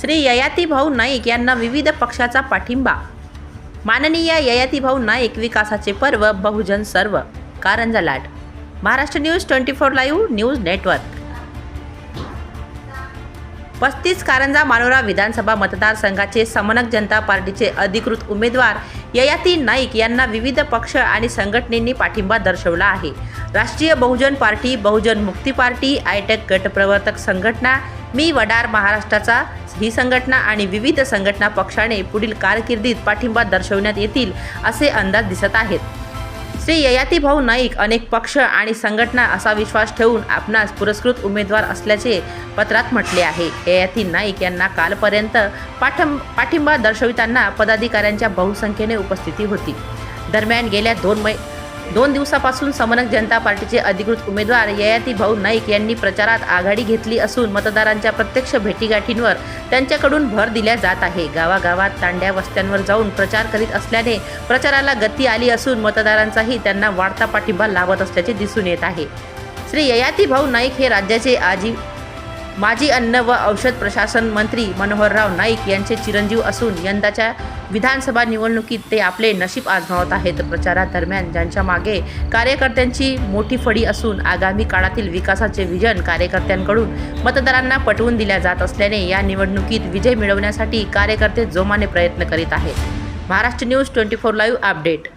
श्री ययाती भाऊ नाईक यांना विविध पक्षाचा पाठिंबा. माननीय ययाती भाऊ नाईक विकासाचे पर्व बहुजन सर्व. Karanja Lad. Maharashtra news twenty four live news network. पस्तीस कारंजा मानोरा विधानसभा मतदारसंघाचे समनक जनता पार्टीचे अधिकृत उमेदवार ययाती नाईक यांना विविध पक्ष आणि संघटनेनी पाठिंबा दर्शवला आहे. राष्ट्रीय बहुजन पार्टी बहुजन मुक्ती पार्टी आयटेक गटप्रवर्तक संघटना मी वडार महाराष्ट्राचा ही संघटना आणि विविध संघटना पक्षाने पुढील कारकिर्दीत पाठिंबा दर्शवण्यात येतील असे अंदाज दिसत आहेत. श्री ययाती भाऊ नाईक अनेक पक्ष आणि संघटना असा विश्वास ठेवून आपणास पुरस्कृत उमेदवार असल्याचे पत्रात म्हटले आहे. ययाती नाईक यांना कालपर्यंत पाठं पाठिंबा दर्शविताना पदाधिकाऱ्यांच्या बहुसंख्येने उपस्थिती होती. दरम्यान गेल्या दोन मै दोन दिवसापासून समनक जनता पार्टीचे अधिकृत उमेदवार ययाती भाऊ नाईक यांनी प्रचारात आघाडी घेतली असून मतदारांच्या प्रत्यक्ष भेटीगाठींवर त्यांच्याकडून भर दिल्या जात आहे. गावागावात तांड्या वस्त्यांवर जाऊन प्रचार करीत असल्याने प्रचाराला गती आली असून मतदारांचाही त्यांना वाढता पाठिंबा लाभत असल्याचे दिसून येत आहे. श्री ययाती भाऊ नाईक हे राज्याचे आजी माजी अन्न व औषध प्रशासन मंत्री मनोहरराव नाईक यांचे चिरंजीव असून यंदाच्या विधानसभा निवडणुकीत ते आपले नशीब आजमावत आहेत. प्रचारादरम्यान ज्यांच्या मागे कार्यकर्त्यांची मोठी फडी असून आगामी काळातील विकासाचे विजन कार्यकर्त्यांकडून मतदारांना पटवून दिल्या जात असल्याने या निवडणुकीत विजय मिळवण्यासाठी कार्यकर्ते जोमाने प्रयत्न करीत आहेत. Maharashtra news twenty four live update.